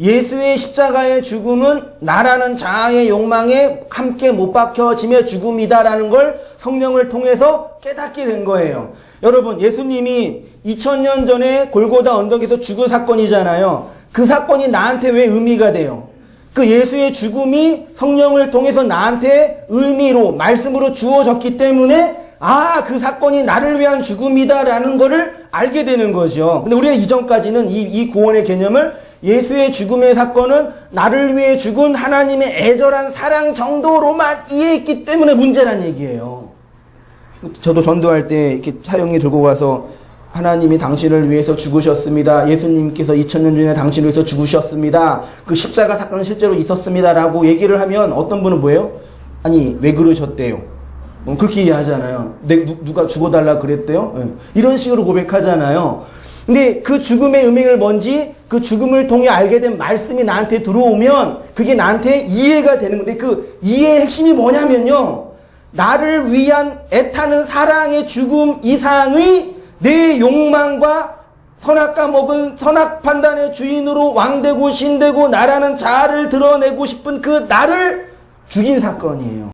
예수의 십자가의 죽음은 나라는 자아의 욕망에 함께 못 박혀짐의 죽음이다라는 걸 성령을 통해서 깨닫게 된 거예요. 여러분, 예수님이 2000년 전에 골고다 언덕에서 죽은 사건이잖아요. 그 사건이 나한테 왜 의미가 돼요? 그 예수의 죽음이 성령을 통해서 나한테 의미로, 말씀으로 주어졌기 때문에 아, 그 사건이 나를 위한 죽음이다라는 거를 알게 되는 거죠. 근데 우리가 이전까지는 이, 이 구원의 개념을 예수의 죽음의 사건은 나를 위해 죽은 하나님의 애절한 사랑 정도로만 이해했기 때문에 문제란 얘기예요. 저도 전도할 때 이렇게 사형이 들고 가서 하나님이 당신을 위해서 죽으셨습니다. 예수님께서 2000년 전에 당신을 위해서 죽으셨습니다. 그 십자가 사건은 실제로 있었습니다라고 얘기를 하면 어떤 분은 뭐예요? 아니 왜 그러셨대요? 뭐 그렇게 이해하잖아요. 내, 누, 누가 죽어달라 그랬대요? 예. 이런 식으로 고백하잖아요. 근데 그 죽음의 의미를 뭔지 그 죽음을 통해 알게 된 말씀이 나한테 들어오면 그게 나한테 이해가 되는 건데 그 이해의 핵심이 뭐냐면요. 나를 위한 애타는 사랑의 죽음 이상의 내 욕망과 선악과 먹은 선악 판단의 주인으로 왕되고 신되고 나라는 자아를 드러내고 싶은 그 나를 죽인 사건이에요.